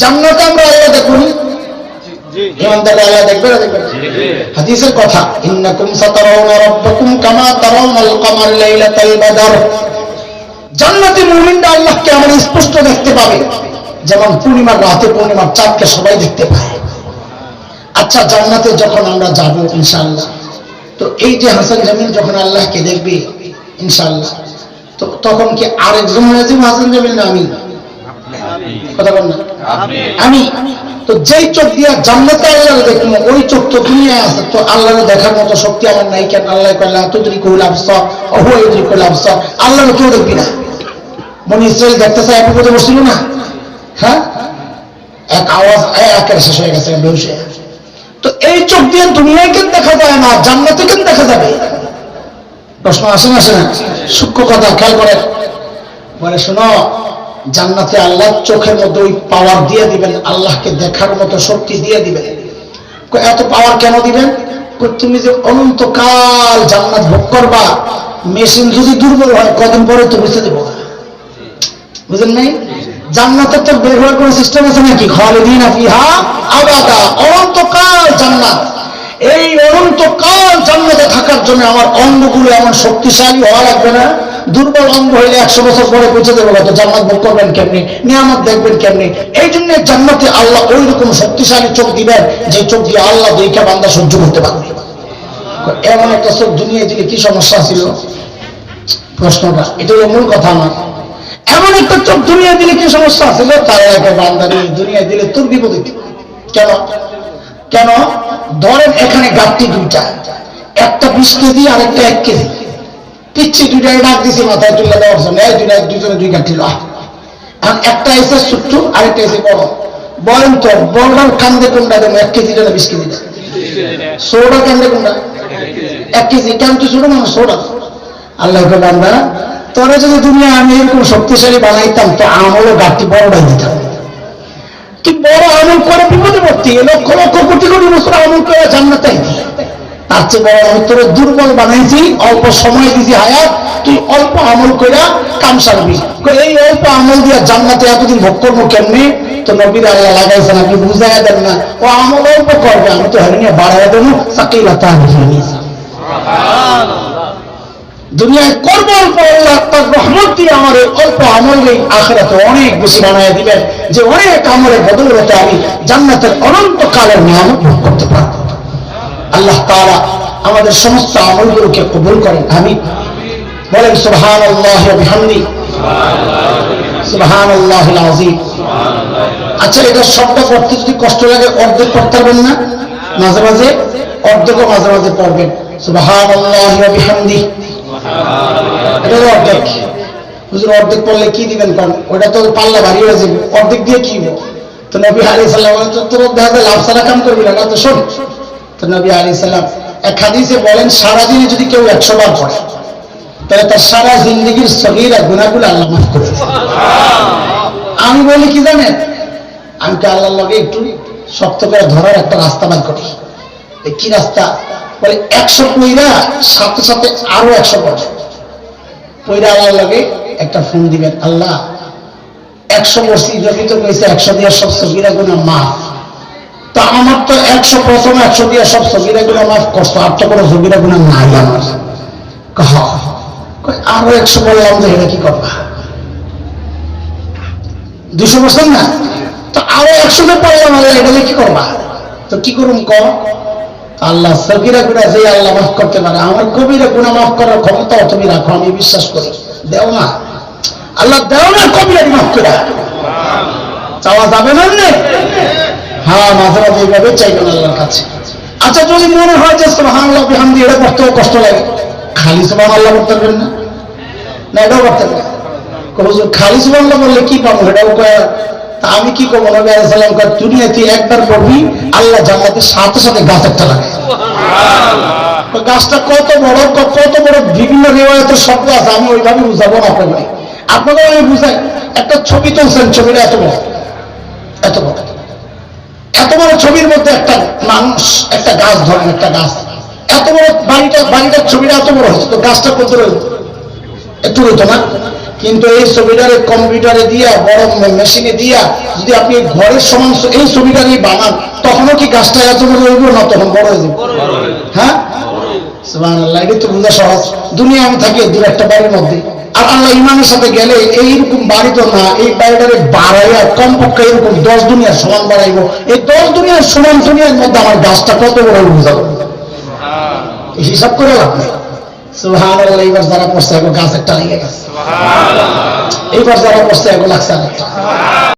জান্নাতে আমরা আল্লাহ দেখুন। ইমানদাররা আল্লাহ দেখবে না দেখবে হাদিসের কথা ইন্নাকুম সাতারাউনা রাব্বাকুম কামা তারাউনাল কমার লাইলাতাল বাদর। জান্নাতি মুমিনরা আল্লাহকে আমার স্পষ্ট দেখতে পাবে যেমন পূর্ণিমার রাতে পূর্ণিমার চাঁদকে সবাই দেখতে পায়। আচ্ছা জান্নাতে যখন আমরা যাব ইনশাআল্লাহ তো এই যে হাসান জামিল যখন আল্লাহকে দেখবে ইনশাআল্লাহ তো তখন কি আরেকজন হয়ে যাবে হাসান জামিল না আমি? কথা বল না। আমি। তো যেই চোখ দিয়া জান্নাতে আল্লাহ দেখব ওই চোখ তো দুনিয়ায় আছে, তো আল্লাহ দেখার মতো শক্তি আমার নাই কেন? আল্লাহ কল্লা তুদরি কহুল আবসর অহু ইদরি কহুল আবসর আল্লাহ কেউ দেখবি না। মনে ইসরায়েল দেখতেছে এক উপরে বসছিল না? হ্যাঁ? এক আওয়াজ একের শেষ হয়ে গেছে হয়ে। তো এই চোখ দিয়ে দুনিয়ায় কেন দেখা যায় না? জান্নাতে কেন দেখা যাবে? প্রশ্ন আসে না আসে না? সূক্ষ্ম কথা, খেয়াল করে। বলে, শোনো জান্নাতে আল্লাহ চোখের মধ্যে ওই পাওয়ার দিয়ে দিবেন, আল্লাহকে দেখার মতো শক্তি দিয়ে দিবেন। এত পাওয়ার কেন দিবেন? তুমি যে অনন্তকাল জান্নাত ভোগ করবা মেশিন যদি দুর্বল হয়, কদিন পরে তো বুঝতে দেবো বুঝলেন নাই? জান্নাতে তো বের হওয়ার কোনো সিস্টেম আছে নাকি? খালিদিন ফিহা আবাদা। অনন্তকাল জান্নাত। এই অনন্তকাল জান্নাতে থাকার জন্য আমার অঙ্গগুলো এমন শক্তিশালী হওয়া লাগবে না। দুর্বল অঙ্গ হইলে একশো বছর পরে পৌঁছে দেবো তো জান্নাত ভোগ করবেন কেমনি? নিয়ামত দেখবেন কেমনি? এই জন্য জান্নাতে আল্লাহ ওই রকম শক্তিশালী চোখ দিবেন, যে চোখ দিয়ে আল্লাহ দেখা বান্দা সহ্য করতে পারবে। এমন একটা চোখ দুনিয়ায় দিলে কি সমস্যা ছিল? প্রশ্নটা, এটা হলো মূল কথা আমার। এমন একটা চোখ দুনিয়া দিলে কি সমস্যা ছিল? তার একটা বান্দারি দুনিয়া দিলে তোর বিপদ কেন? কেন? ধরেন এখানে গাছটি দুইটা, একটা বিশ কেজি আর একটা এক কেজি। পিচ্ছি দুইটা ডাক দিছি মাথায় তুলে দেওয়ার জন্য। এই দুইটা দুজনে দুই গাঠি লো। আর একটা এসে ছোট্ট, আরেকটা এসে বড়। বলেন তো, বড়টার কান্দে কোনটা দেবো? এক কেজি না বিশ কেজি সোডা কান্দে কোনটা? এক কেজি। কেন তুই ছোট মানুষ? সোডা আল্লাহ বান্দা তোরা যদি দুনিয়া আমি এরকম শক্তিশালী বানাইতাম, তো আমলও গাছটি বড়টাই দিতাম। কি বড় আমল করে বিপদে পড়তি। লক্ষ লক্ষ কোটি কোটি বছর আমল করে জান্নাতাই তার চেয়ে বড় তোরে দুর্বল বানাইছি, অল্প সময় দিছি হায়াত, তুই অল্প আমল করে কাম সারবি। এই অল্প আমল দিয়া জান্নাতে এতদিন ভোগ করব কেমনি? তো নবীর আল্লাহ লাগাইছেন আপনি দেন না। ও আমল অল্প করবে, আমি তো হারিয়ে দেবো। দুনিয়ায় করব অল্প রহমত দিয়ে আমার অল্প আমল আখেরাতে অনেক বেশি বানায় দিবেন, যে অনেক আমলের বদলতে আমি জান্নাতের অনন্ত কালের নিয়ামত ভোগ করতে পারব। আল্লাহ তাআলা আমাদের সমস্ত আমলগুলোকে কবুল করেন আমি বলেন সুবহান আল্লাহ বিহামদি। সুবহান আল্লাহ আচ্ছা এটা শব্দ পড়তে যদি কষ্ট লাগে অর্ধেক পড়তে পারবেন না? মাঝে মাঝে অর্ধেকও মাঝে মাঝে পড়বেন। সুবহান আল্লাহ বিহামদি। এটা অর্ধেক। হুজুর অর্ধেক পড়লে কি দিবেন কোন? ওটা তো পাল্লা ভারী হয়ে যাবে। অর্ধেক দিয়ে কি? তো নবী আলী বলেন, তোর দেখা যায় লাভ সারা কাম করবি না তো শোন তো নবী আলী সাল্লাম এক হাদিসে বলেন সারাদিনে যদি কেউ একশো বার পড়ে তাহলে তার সারা জিন্দগির সগিরা গুণাগুলো আল্লাহ মাফ করে আমি বলি কি জানেন? আমি তো লগে একটু শক্ত করে ধরার একটা রাস্তা করি? কি রাস্তা? বলে একশো পইরা সাথে সাথে আরও একশো পড়ে। পইরা আল্লাহর লগে একটা ফোন দিবেন আল্লাহ একশো বসি যদি তো কইছে একশো দিয়ে সব সগিরা গুণা মাফ। তা আমার তো একশো প্রথম, একশো দিয়ে সব গুণা মাফ করছ আর তো কোনো সগিরা গুণা নাই আমার। আরও একশো বললাম যে এটা কি করবা দুশো বছর না? তো আরও একশোতে পারলাম আল্লাহ এটা কি করবা? তো কি করুম ক? আল্লাহ সগিরা গুণা যে আল্লাহ মাফ করতে পারে, আমার কবিরা গুণা মাফ করার ক্ষমতা তুমি রাখো, আমি বিশ্বাস করি। দেও না। আল্লাহ দেও না কবিরা মাফ করে। চাওয়া যাবে না? হ্যাঁ মাঝে মাঝে এইভাবে চাইবেন আল্লাহর কাছে। আচ্ছা যদি মনে হয় যে সুবহান আল্লাহ বিহামদি এটা করতেও কষ্ট লাগে খালি সুবহান আল্লাহ করতে পারবেন না? না এটাও করতে পারবেন খালি সুবহান আল্লাহ বললে কি পাবো? কয় তা আমি কি করব? নবী আলাইহিস সালাম কয় দুনিয়া তুই একবার পড়বি আল্লাহ জান্নাতের সাথে সাথে গাছ একটা লাগে গাছটা কত বড় কত বড় বিভিন্ন রেওয়ায়তের শব্দ আছে আমি ওইভাবে বুঝাবো না আপনাকে আপনাদের আমি বুঝাই একটা ছবি তুলছেন ছবিটা এত বড় এত বড়। এত বড় ছবির মধ্যে একটা মানুষ, একটা গাছ ধরেন, একটা গাছ। এত বড় বাড়িটা, বাড়িটার ছবিটা এত বড় হয়েছে তো গাছটা কত একটু রইতো না। কিন্তু এই ছবিটারে কম্পিউটারে দিয়া, বড় মেশিনে দিয়া, যদি আপনি ঘরের সমান এই ছবিটা নিয়ে বানান, তখনও কি গাছটা এত বড় হইব না তখন বড় হয়ে? যাবে হ্যাঁ এটা তো বোঝা সহজ। দুনিয়া আমি থাকি দু একটা বাড়ির মধ্যে। আর আল্লাহ ইমানের সাথে গেলে এইরকম বাড়ি তো না এই বাড়িটারে বাড়াইয়া কমপক্ষে এরকম দশ দুনিয়ার সমান বাড়াইব। এই দশ দুনিয়ার সমান দুনিয়ার মধ্যে আমার গাছটা কত বড় যাবে? হিসাব করে লাভ নেই। এইবার যারা পড়ছে এখন গাছ একটা লেগে গেছে এইবার যারা পড়ছে এখন লাগছে